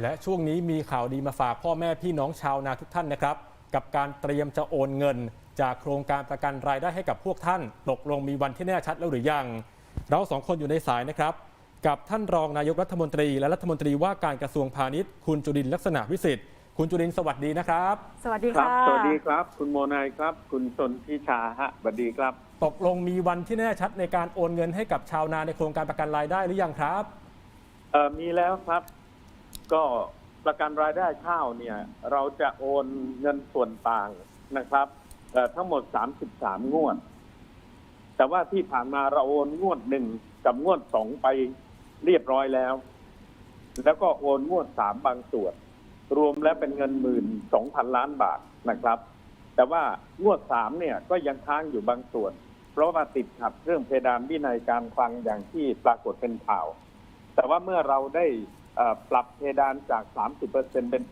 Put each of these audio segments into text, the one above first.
และช่วงนี้มีข่าวดีมาฝากพ่อแม่พี่น้องชาวนาทุกท่านนะครับ กับการเตรียมจะโอนเงิน จากโครงการประกันรายได้ให้กับพวกท่านตกลงมีวันที่แน่ชัดแล้วหรือยัง เราสองคนอยู่ในสายนะครับ กับท่านรองนายกรัฐมนตรีและรัฐมนตรีว่าการกระทรวงพาณิชย์ คุณจุรินทร์ลักษณะวิสิทธิ์คุณจุรินทร์สวัสดีนะครับ สวัสดีครับ ค่ะสวัสดีครับ คุณโมนายครับ คุณชนทิชาฮะสวัสดีครับ ตกลงมีวันที่แน่ชัดในการโอนเงินให้กับชาวนาในโครงการประกันรายได้หรือยังครับ เอ่อมีแล้วครับ ก็ประกันรายได้ข้าวเนี่ย เราจะโอนเงินส่วนต่างนะครับทั้งหมด 33 งวด แต่ว่าที่ผ่านมาเราโอนงวดหนึ่งกับงวดสองไปเรียบร้อยแล้ว แล้วก็โอนงวดสามบางส่วน รวมแล้วเป็นเงินหมื่นสองพันล้านบาทนะครับ แต่ว่างวดสามเนี่ยก็ยังค้างอยู่บางส่วน เพราะว่าติดขัดเรื่องเพดานวินัยการคลังอย่างที่ปรากฏเป็นข่าว แต่ว่าเมื่อเราได้ ปรับเพดานจาก 30%เป็น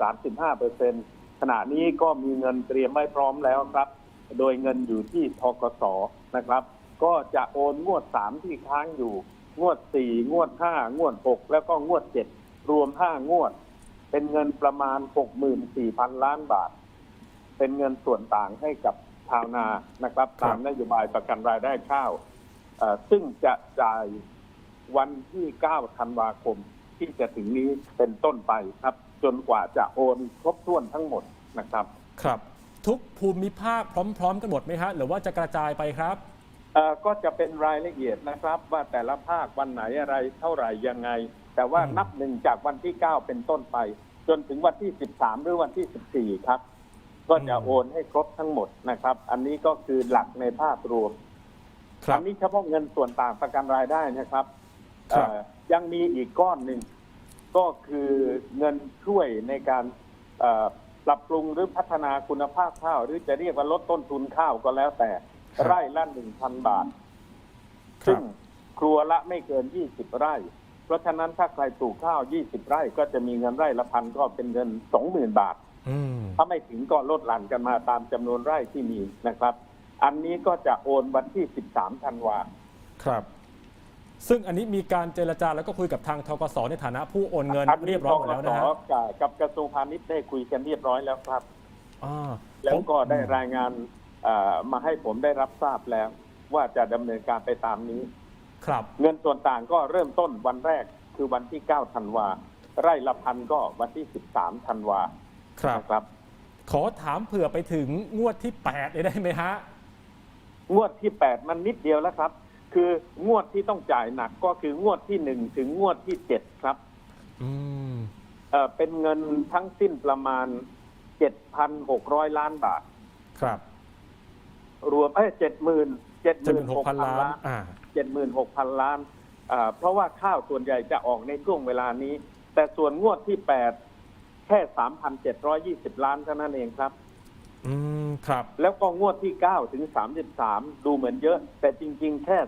35%ขณะนี้ก็มีเงินเตรียมไว้พร้อมแล้วครับ โดยเงินอยู่ที่ทกสนะครับ ก็จะโอนงวด 3 ที่ค้างอยู่ งวด 4 งวด 5 งวด 6 แล้วก็งวด 7 รวม 5 งวด เป็นเงินประมาณ 64,000 ล้านบาท เป็นเงินส่วนต่างให้กับชาวนานะครับครับตามนโยบายประกันรายได้ข้าวเอ่อซึ่งจะจ่ายวันที่ 9 ธันวาคม ที่จะถึงนี้เป็นต้นไปครับ จนกว่าจะโอนครบถ้วนทั้งหมดนะครับ ครับ ทุกภูมิภาคพร้อม ๆ กันหมดไหมฮะหรือว่าจะกระจายไปครับ เอ่อก็จะเป็นรายละเอียดนะครับ ว่าแต่ละภาควันไหนอะไรเท่าไหร่ยังไง แต่ว่าอืม นับหนึ่งจากวันที่ 9 เป็นต้นไป จนถึงวันที่ 13 หรือวันที่ 14 ครับ ก็จะโอนให้ครบทั้งหมดนะครับ อันนี้ก็คือหลักในภาพรวมครัอับนนี้เฉพาะเงินส่วนต่างประกันรายได้นะครับครับ เอ่อ ยังมีอีกก้อนหนึ่ง ก็คือเงินช่วยในการเอ่อปรับปรุงหรือพัฒนาคุณภาพข้าว หรือจะเรียกว่าลดต้นทุนข้าวก็แล้วแต่ ไร่ละหนึ่งพันบาทครัซึ่งบครัวละไม่เกิน20ไร่ เพราะฉะนั้นถ้าใครปลูกข้าว20ไร่ ก็จะมีเงินไร่ละพันก็เป็นเงิน20,000บาทอืมถ้าไม่ถึงก็ลดหลั่นกันมาตามจำนวนไร่ที่มีนะครับ อันนี้ก็จะโอนวันที่13ธันวาครับ ซึ่งอันนี้มีการเจรจาแล้วก็คุยกับทางทกสในฐานะผู้โอนเงินอันนี้เรียบร้อยหมดแล้วนะฮะกสกับกับกระทรวงพาณิชย์ได้คุยกันเรียบร้อยแล้วครับอ่าแล้วก็ได้รายงานเอ่อมาให้ผมได้รับทราบแล้ว ว่าจะดำเนินการไปตามนี้ ครับ เงินส่วนต่างก็เริ่มต้นวันแรกคือวันที่9ธันวาไร่ละพันก็วันที่ 13ธันวาครับนะครับ ขอถามเผื่อไปถึงงวดที่8เลยได้ไหมฮะงวดที่ 8 มันนิดเดียวแล้วครับ คืองวดที่ต้องจ่ายหนักก็คืองวดที่1ถึงงวดที่7ครับอืมเอ่อเป็นเงินทั้งสิ้นประมาณ7,600ล้านบาท ครับรวมเอ้ย70,000จะเป็นหกพัน76,000ล้านล้านอ่า76,000ล้านอ่าเพราะว่าข้าวส่วนใหญ่จะออกในช่วงเวลานี้ แต่ส่วนงวดที่8แค่3,720ล้านเท่านั้นเองครับ อืมครับ แล้วก็งวดที่ 9 ถึง 33 ดูเหมือนเยอะ แต่จริง ๆ แค่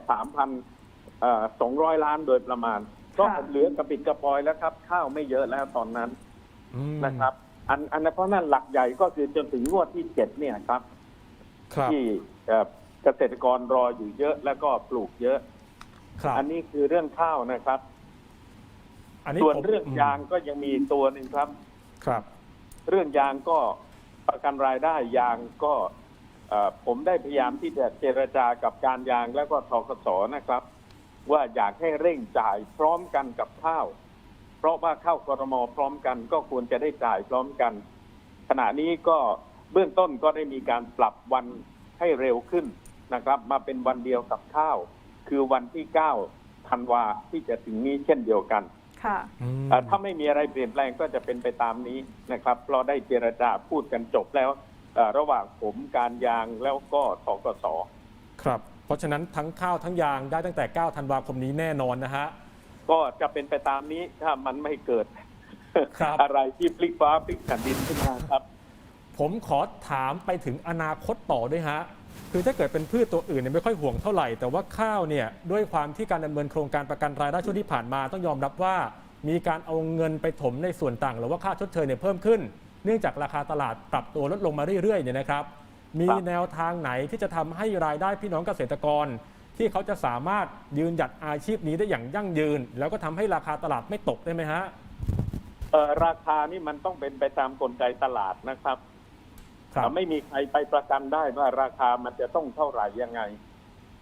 3,200 ล้านโดยประมาณ ก็ค่ะ เหลือกระปิดกระปอยแล้วครับ ข้าวไม่เยอะแล้วตอนนั้นอืมนะครับ อันอันนั้นเพราะนั่นหลักใหญ่ก็คือจนถึงงวดที่ 7 เนี่ยครับ ครับที่เอ่อเกษตรกรรออยู่เยอะแล้วก็ปลูกเยอะ ครับอันนี้คือเรื่องข้าวนะครับอันนี้ส่วนผมเรื่องยางก็ยังมีอีกตัวหนึ่งครับ ครับ เรื่องยางก็ ประกันรายได้ยางก็ผมได้พยายามที่จะเจรจากับการยางแล้วก็ทกสนะครับ ว่าอยากให้เร่งจ่ายพร้อมกันกับข้าว เพราะว่าข้าวกรมพร้อมกัน ก็ควรจะได้จ่ายพร้อมกัน ขณะนี้ก็เบื้องต้นก็ได้มีการปรับวันให้เร็วขึ้นนะครับ มาเป็นวันเดียวกับข้าว คือวันที่ 9 ธันวาที่จะถึงนี้เช่นเดียวกัน ค่ะ อืมเอ่อถ้าไม่มีอะไรเปลี่ยนแปลงก็จะเป็นไปตามนี้นะครับเราได้เจรจาพูดกันจบแล้วเอ่อระหว่างผมการยางแล้วก็ทกส ครับ เพราะฉะนั้นทั้งข้าวทั้งยางได้ตั้งแต่ 9 ธันวาคมนี้แน่นอนนะฮะ ก็จะเป็นไปตามนี้ถ้ามันไม่เกิด ครับ อะไรที่พลิกฟ้าพลิกแผ่นดินขึ้นมาครับ ผมขอถามไปถึงอนาคตต่อด้วยฮะ คือถ้าเกิดเป็นพืชตัวอื่นเนี่ยไม่ค่อยห่วงเท่าไหร่ แต่ว่าข้าวเนี่ยด้วยความที่การดำเนินโครงการประกันรายได้ช่วงที่ผ่านมาต้องยอมรับว่า มีการเอาเงินไปถมในส่วนต่าง หรือว่าค่าชดเชยเนี่ยเพิ่มขึ้น เนื่องจากราคาตลาดปรับตัวลดลงมาเรื่อยๆเนี่ยนะครับ มีแนวทางไหนที่จะทำให้รายได้พี่น้องเกษตรกร ที่เขาจะสามารถยืนหยัดอาชีพนี้ได้อย่างยั่งยืน แล้วก็ทำให้ราคาตลาดไม่ตกได้ไหมฮะราคานี่มันต้องเป็นไปตามกลไกตลาดนะครับ ครับไม่มีใครไปประกันได้ว่าราคามันจะต้องเท่าไหร่ยังไง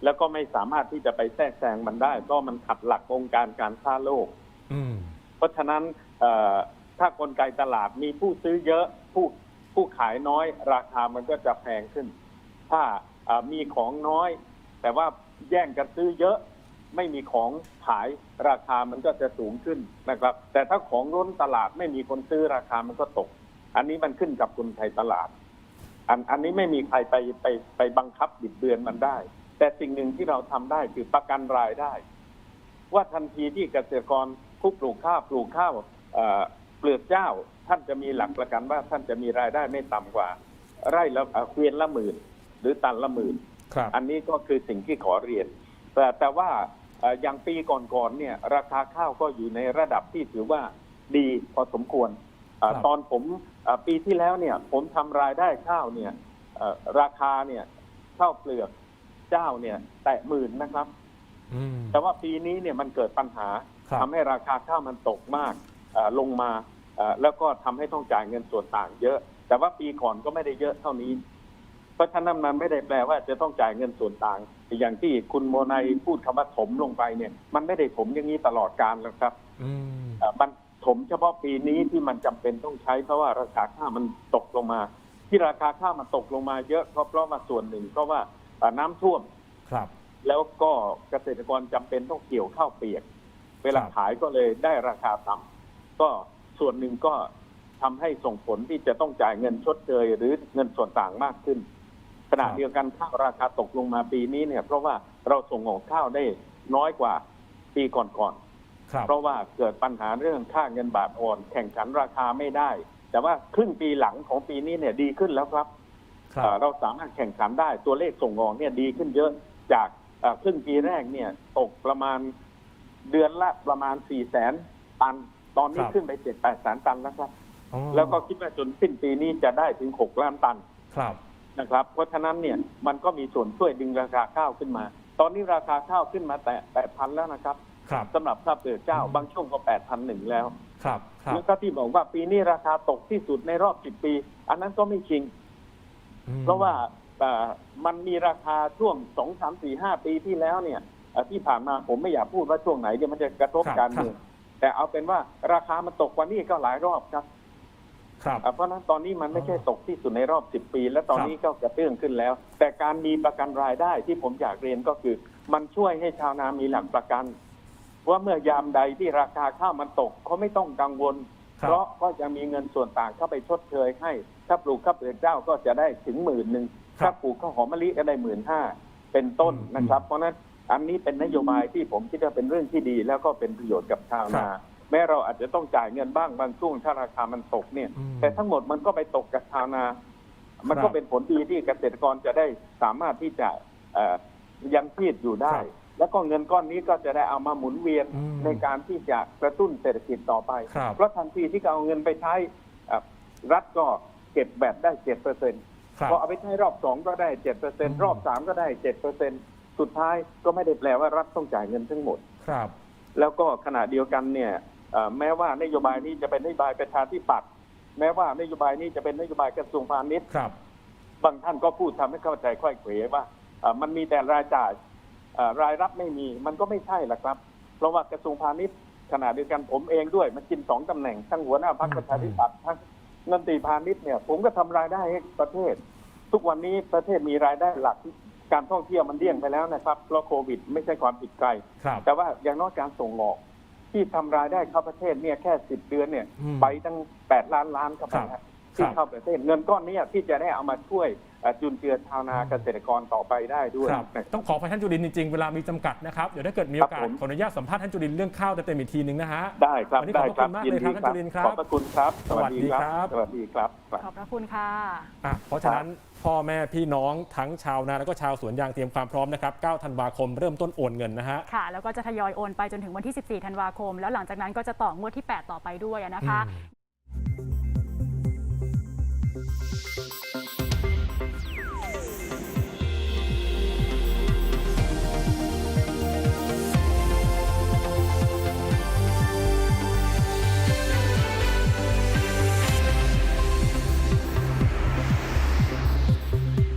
แล้วก็ไม่สามารถที่จะไปแทรกแซงมันได้เพราะมันขัดหลักองค์การการค้าโลกอืมเพราะฉะนั้นเอ่อถ้ากลไกตลาดมีผู้ซื้อเยอะผู้ผู้ขายน้อย ราคามันก็จะแพงขึ้น ถ้าเอ่อมีของน้อย แต่ว่าแย่งกันซื้อเยอะไม่มีของขายราคามันก็จะสูงขึ้นนะครับ แต่ถ้าของล้นตลาดไม่มีคนซื้อราคามันก็ตก อันนี้มันขึ้นกับกลไกตลาด อันอันนี้ไม่มีใครไปไปไปบังคับบิดเบือนมันได้ แต่สิ่งหนึ่งที่เราทำได้คือประกันรายได้ ว่าทันทีที่เกษตรกรผู้ปลูกข้าวปลูกข้าวเอ่อเปลือกเจ้า ท่านจะมีหลักประกันว่าท่านจะมีรายได้ไม่ต่ำกว่า ไร่ละเอ่อเกวียนละหมื่น หรือตันละหมื่นครับอันนี้ก็คือสิ่งที่ขอเรียน แต่แต่ว่าเอ่ออย่างปีก่อนๆเนี่ย ราคาข้าวก็อยู่ในระดับที่ถือว่าดีพอสมควรเอ่อครับ ตอนผมเอ่อปีที่แล้วเนี่ย ผมทำรายได้ข้าวเนี่ยเอ่อราคาเนี่ยข้าวเปลือกเจ้าเนี่ย แตะหมื่นนะครับอืมแต่ว่าปีนี้เนี่ยมันเกิดปัญหาครับทำให้ราคาข้าวมันตกมากเอ่อลงมาเอ่อแล้วก็ทำให้ต้องจ่ายเงินส่วนต่างเยอะ แต่ว่าปีก่อนก็ไม่ได้เยอะเท่านี้ เพราะฉะนั้นมันไม่ได้แปลว่าจะต้องจ่ายเงินส่วนต่าง อย่างที่คุณโมนายพูดคำว่าถมลงไปเนี่ย มันไม่ได้ถมอย่างนี้ตลอดการแล้วครับอืมเอ่อมัน ถมเฉพาะปีนี้ที่มันจำเป็นต้องใช้เพราะว่าราคาข้าวมันตกลงมา ที่ราคาข้าวมันตกลงมาเยอะเพราะเพราะว่าส่วนหนึ่งเพราะว่าเอ่อน้ำท่วมครับ แล้วก็เกษตรกรจำเป็นต้องเกี่ยวข้าวเปียก เวลาครับขายก็เลยได้ราคาต่ำก็ส่วนหนึ่งก็ทำให้ส่งผลที่จะต้องจ่ายเงินชดเชยหรือเงินส่วนต่างมากขึ้นขณะเดียวกันข้าวราคาตกลงมาปีนี้เนี่ย เพราะว่าเราส่งออกข้าวได้น้อยกว่าปีก่อนครับๆ เพราะว่าเกิดปัญหาเรื่องค่าเงินบาทอ่อน แข่งขันราคาไม่ได้ แต่ว่าครึ่งปีหลังของปีนี้เนี่ยดีขึ้นแล้วครับครับเอ่อเราสามารถแข่งขันได้ตัวเลขส่งออกเนี่ยดีขึ้นเยอะจากเอ่อครึ่งปีแรกเนี่ยตกประมาณเดือนละประมาณ4ี่แสนตัน ตอนนี้ครับขึ้นไปเจ็ดแปดแสนตันแล้วครับอ๋อแล้วก็คิดว่าจนสิ้นปีนี้จะได้ถึง6ล้านตันครับนะครับ เพราะฉะนั้นเนี่ยมันก็มีส่วนช่วยดึงราคาข้าวขึ้นมา ตอนนี้ราคาข้าวขึ้นมาแต่แปดพันแล้วนะครับ ครับสำหรับข้าวเปลือกเจ้าอืมบางช่วงก็แปดพันหนึ่งแล้ว ครับครับ แล้วก็ที่บอกว่าปีนี้ราคาตกที่สุดในรอบสิบปี อันนั้นก็ไม่จริงอืมเพราะว่าเอ่อมันมีราคาช่วงสองสามสี่ห้าปีที่แล้วเนี่ยเอ่อที่ผ่านมาผมไม่อยากพูดว่าช่วงไหนเดี๋ยวมันจะกระทบครับการเมืองแต่เอาเป็นว่าราคามันตกกว่านี้ก็หลายรอบครับ ครับ อะเพราะฉะนั้นตอนนี้มันไม่ใช่ตกที่สุดในรอบสิบปี และตอนครับนี้ก็กระเตื้องขึ้นแล้ว แต่การมีประกันรายได้ที่ผมอยากเรียนก็คือ มันช่วยให้ชาวนามีหลักประกัน ว่าเมื่อยามใดที่ราคาข้าวมันตกเขาไม่ต้องกังวล ครับ เพราะก็จะมีเงินส่วนต่างเข้าไปชดเชยให้ ถ้าปลูกข้าวเปลือกเจ้าก็จะได้ถึงหมื่นหนึ่งครับถ้าปลูกข้าวหอมมะลิก็ได้หมื่นห้าเป็นต้นอืมนะครับ เพราะฉะนั้นอันนี้เป็นนโยบายที่ผมคิดว่าเป็นเรื่องที่ดี แล้วก็เป็นประโยชน์กับชาวนาแม้เราอาจจะต้องจ่ายเงินบ้างบางช่วงถ้าราคามันตกเนี่ย อืมแต่ทั้งหมดมันก็ไปตกกับชาวนา มันก็ครับเป็นผลดีที่เกษตรกรจะได้สามารถที่จะเอ่อยังชีพอยู่ได้ ครับ แล้วก็เงินก้อนนี้ก็จะได้เอามาหมุนเวียนอืมในการที่จะกระตุ้นเศรษฐกิจต่อไป ครับ เพราะทันทีที่เอาเงินไปใช้เอ่อรัฐก็เก็บแบบได้เจ็ดเปอร์เซ็นต์ครับ พอเอาไปใช้รอบสองก็ได้เจ็ดเปอร์เซ็นอืต์มรอบสามก็ได้เจ็ดเปอร์เซ็นต์สุดท้ายก็ไม่ได้แปลว่ารัฐต้องจ่ายเงินทั้งหมด ครับ แล้วก็ขณะเดียวกันเนี่ยเอ่อแม้ว่านโยบายนี้จะเป็นนโยบายประชาธิปัตย์แม้ว่านโยบายนี้จะเป็นนโยบายกระทรวงพาณิชย์ครับ บางท่านก็พูดทำให้เข้าใจค่อยเขวว่าเอ่อมันมีแต่รายจ่ายเอ่อ รายรับไม่มีมันก็ไม่ใช่หรอกครับ เพราะว่ากระทรวงพาณิชย์ขณะเดียวกันผมเองด้วย มันกินสองตำแหน่งทั้งหัวหน้าพรรคประชาธิปัตย์ทั้งนันตรีพาณิชย์เนี่ย ผมก็ทำรายได้ให้ประเทศ ทุกวันนี้ประเทศมีรายได้หลักการท่องเที่ยวมันเลี่ยงไปแล้วนะครับเพราะโควิด ไม่ใช่ความผิดใครครับแต่ว่าอย่างน้อยการส่งออก ที่ทำรายได้เข้าประเทศเนี่ยแค่สิบเดือนเนี่ยอืมไปตั้งแปดล้านล้านครับครับนะที่ครับเข้าประเทศเงินก้อนเนี้ที่จะได้เอามาช่วยเอ่อ จุนเจือชาวนาเกษตรกรต่อไปได้ด้วยครับนะ ต้องขอไปท่านจุลินทร์จริงๆ เวลามีจำกัดนะครับ เดี๋ยวถ้าเกิดมีโอกาสครับผม ขออนุญาตสัมภาษณ์ท่านจุลินทร์เรื่องข้าวเต็มๆอีกทีหนึ่งนะฮะ ได้ครับวันนี้ได้ขอบพระครับคุณมากเลยครับท่านจุลินทร์ครับขอบพระคุณครับ สวัสดีครับ สวัสดีครับ ขอบพระคุณค่ะ อะเพราะฉะนั้นพ่อแม่พี่น้องทั้งชาวนาแล้วก็ชาวสวนยางเตรียมความพร้อมนะครับ 9 ธันวาคมเริ่มต้นโอนเงินนะฮะ ค่ะ แล้วก็จะทยอยโอนไปจนถึงวันที่ 14 ธันวาคม แล้วหลังจากนั้นก็จะต่องวดที่ 8 ต่อไปด้วยนะคะอืม